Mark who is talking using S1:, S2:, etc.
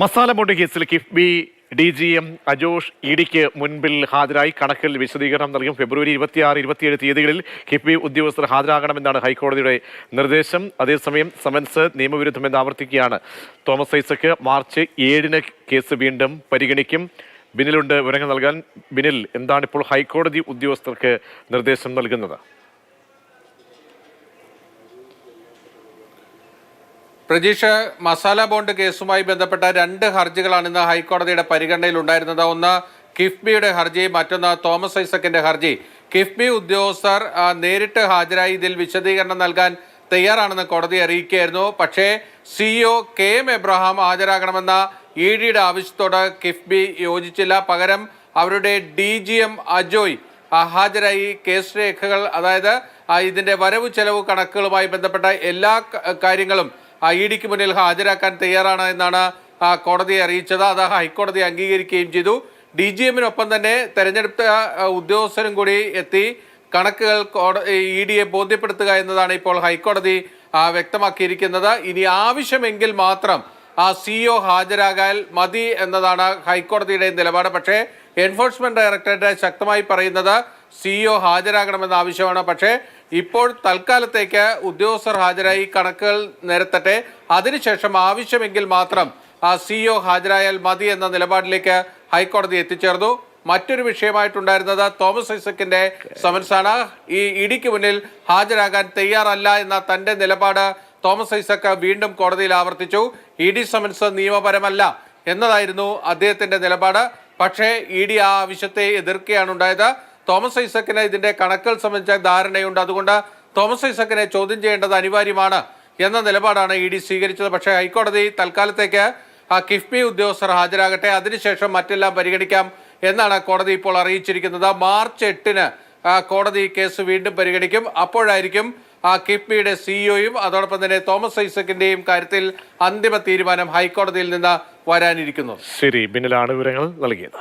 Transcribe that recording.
S1: Masala bond കേസിൽ KIIFB D G M Ajosh ഇഡിക്ക് മുൻപിൽ ഹാജരായി. കണക്കിൽ വിശദീകരണം നൽകും. ഫെബ്രുവരി ഇരുപത്തിയാറ് ഇരുപത്തിയേഴ് തീയതികളിൽ കിഫ്ബി ഉദ്യോഗസ്ഥർ ഹാജരാകണമെന്നാണ് ഹൈക്കോടതിയുടെ നിർദ്ദേശം. അതേസമയം സമൻസ് നിയമവിരുദ്ധമെന്ന് ആവർത്തിക്കുകയാണ്. തോമസ് ഐസക്ക് മാർച്ച് ഏഴിന് കേസ് വീണ്ടും പരിഗണിക്കും. ബിനിലുണ്ട് വിവരങ്ങൾ നൽകാൻ. ബിനിൽ എന്താണ് ഇപ്പോൾ ഹൈക്കോടതി ഉദ്യോഗസ്ഥർക്ക് നിർദ്ദേശം നൽകുന്നത്?
S2: പ്രജീഷ് മസാല ബോണ്ട് കേസുമായി ബന്ധപ്പെട്ട രണ്ട് ഹർജികളാണ് ഇന്ന് ഹൈക്കോടതിയുടെ പരിഗണനയിൽ ഉണ്ടായിരുന്നത്. ഒന്ന് കിഫ്ബിയുടെ ഹർജി മറ്റൊന്ന് തോമസ് ഐസക്കിന്റെ ഹർജി. കിഫ്ബി ഉദ്യോഗസ്ഥർ നേരിട്ട് ഹാജരായി ഇതിൽ വിശദീകരണം നൽകാൻ തയ്യാറാണെന്ന് കോടതി അറിയിക്കുകയായിരുന്നു. പക്ഷേ സിഇഒ കെ എം എബ്രഹാം ഹാജരാകണമെന്ന ഇ ഡിയുടെ ആവശ്യത്തോട് കിഫ്ബി യോജിച്ചില്ല. പകരം അവരുടെ ഡി ജി എം അജോയ് ഹാജരായി. കേസ് രേഖകൾ അതായത് ഇതിന്റെ വരവ് ചെലവ് കണക്കുകളുമായി ബന്ധപ്പെട്ട എല്ലാ കാര്യങ്ങളും ഇ ഡിക്ക് മുന്നിൽ ഹാജരാക്കാൻ തയ്യാറാണ് എന്നാണ് കോടതിയെ അറിയിച്ചത്. അത് ഹൈക്കോടതി അംഗീകരിക്കുകയും ചെയ്തു. ഡി ജി എമ്മിനൊപ്പം തന്നെ തെരഞ്ഞെടുത്ത ഉദ്യോഗസ്ഥരും കൂടി എത്തി കണക്കുകൾ ഇ ഡിയെ ബോധ്യപ്പെടുത്തുക എന്നതാണ് ഇപ്പോൾ ഹൈക്കോടതി വ്യക്തമാക്കിയിരിക്കുന്നത്. ഇനി ആവശ്യമെങ്കിൽ മാത്രം ആ സിഇഒ ഹാജരാകാൻ മതി എന്നതാണ് ഹൈക്കോടതിയുടെ നിലപാട്. പക്ഷേ എൻഫോഴ്സ്മെന്റ് ഡയറക്ടറേറ്റ് ശക്തമായി പറയുന്നത് സിഇഒ ഹാജരാകണമെന്ന ആവശ്യമാണ്. പക്ഷേ ഇപ്പോൾ തൽക്കാലത്തേക്ക് ഉദ്യോഗസ്ഥർ ഹാജരായി കണക്കുകൾ നിരത്തട്ടെ. അതിനുശേഷം ആവശ്യമെങ്കിൽ മാത്രം ആ സിഇഒ ഹാജരായാൽ മതി എന്ന നിലപാടിലേക്ക് ഹൈക്കോടതി എത്തിച്ചേർന്നു. മറ്റൊരു വിഷയമായിട്ടുണ്ടായിരുന്നത് തോമസ് ഐസക്കിന്റെ സമൻസാണ്. ഈ ഇടിക്ക് മുന്നിൽ ഹാജരാകാൻ തയ്യാറല്ല എന്ന തന്റെ നിലപാട് തോമസ് ഐസക്ക് വീണ്ടും കോടതിയിൽ ആവർത്തിച്ചു. ഇ ഡി സമൻസ് നിയമപരമല്ല എന്നതായിരുന്നു അദ്ദേഹത്തിന്റെ നിലപാട്. പക്ഷേ ഇ ഡി ആ ആവശ്യത്തെ എതിർക്കുകയാണ് ഉണ്ടായത്. തോമസ് ഐസക്കിന് ഇതിന്റെ കണക്കുകൾ സംബന്ധിച്ച ധാരണയുണ്ട്. അതുകൊണ്ട് തോമസ് ഐസക്കിനെ ചോദ്യം ചെയ്യേണ്ടത് അനിവാര്യമാണ് എന്ന നിലപാടാണ് ഇ ഡി സ്വീകരിച്ചത്. പക്ഷേ ഹൈക്കോടതി തൽക്കാലത്തേക്ക് ആ കിഫ്ബി ഉദ്യോഗസ്ഥർ ഹാജരാകട്ടെ അതിനുശേഷം മറ്റെല്ലാം പരിഗണിക്കാം എന്നാണ് കോടതി ഇപ്പോൾ അറിയിച്ചിരിക്കുന്നത്. മാർച്ച് എട്ടിന് കോടതി കേസ് വീണ്ടും പരിഗണിക്കും. അപ്പോഴായിരിക്കും ആ കിഫ്ബിയുടെ സിഇഒയും അതോടൊപ്പം തന്നെ തോമസ് ഐസക്കിന്റെയും കാര്യത്തിൽ അന്തിമ തീരുമാനം ഹൈക്കോടതിയിൽ നിന്ന് വരാനിരിക്കുന്നു
S1: ശരി പിന്നിലാണ് വിവരങ്ങൾ നൽകിയത്.